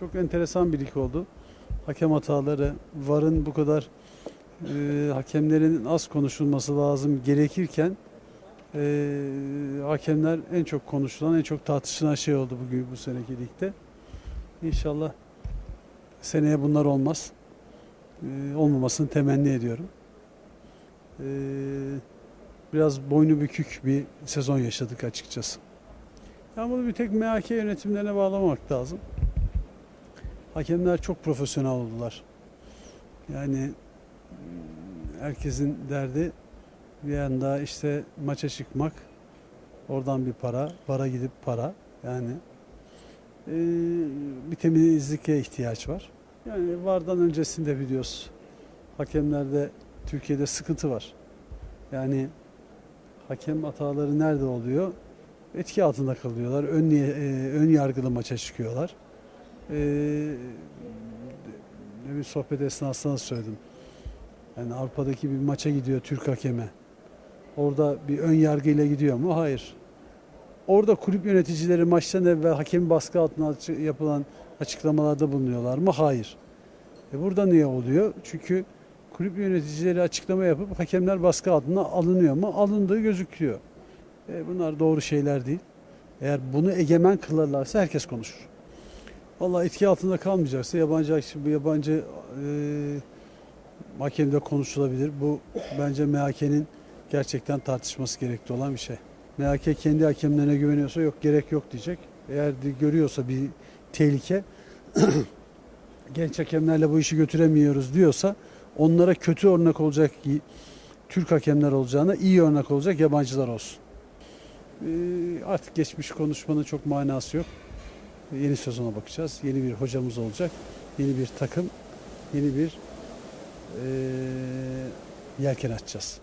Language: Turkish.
Çok enteresan bir lig oldu. Hakem hataları, VAR'ın bu kadar e, hakemlerin az konuşulması lazım gerekirken e, hakemler en çok konuşulan, en çok tartışılan şey oldu bugün bu seneki ligde. İnşallah seneye bunlar olmaz. E, olmamasını temenni ediyorum. E, biraz boynu bükük bir sezon yaşadık açıkçası. Yani bunu bir tek MHK yönetimlerine bağlamamak lazım. Hakemler çok profesyonel oldular. Yani herkesin derdi bir yanda işte maça çıkmak, oradan bir para, para gidip para. Yani eee, bir temizlikle ihtiyaç var. Yani vardan öncesinde biliyoruz. Hakemlerde Türkiye'de sıkıntı var. Yani hakem hataları nerede oluyor? Etki altında kalıyorlar. Ön, e, ön yargılı maça çıkıyorlar. E, demin sohbet esnasında söyledim. Yani Avrupa'daki bir maça gidiyor Türk hakeme. Orada bir ön yargıyla gidiyor mu? Hayır. Orada kulüp yöneticileri maçtan evvel hakemin baskı altına yapılan açıklamalarda bulunuyorlar mı? Hayır. E burada niye oluyor? Çünkü kulüp yöneticileri açıklama yapıp hakemler baskı altına alınıyor mu? Alındığı gözüküyor. E, bunlar doğru şeyler değil. Eğer bunu egemen kılarlarsa herkes konuşur. Vallahi etki altında kalmayacaksa yabancı yabancı e, hakemde konuşulabilir. Bu bence MHK'nin gerçekten tartışması gerekli olan bir şey. MHK kendi hakemlerine güveniyorsa yok gerek yok diyecek. Eğer de görüyorsa bir tehlike genç hakemlerle bu işi götüremiyoruz diyorsa onlara kötü örnek olacak Türk hakemler olacağına iyi örnek olacak yabancılar olsun. Ee, artık geçmiş konuşmanın çok manası yok. Yeni sezona bakacağız. Yeni bir hocamız olacak. Yeni bir takım, yeni bir eee yelken açacağız.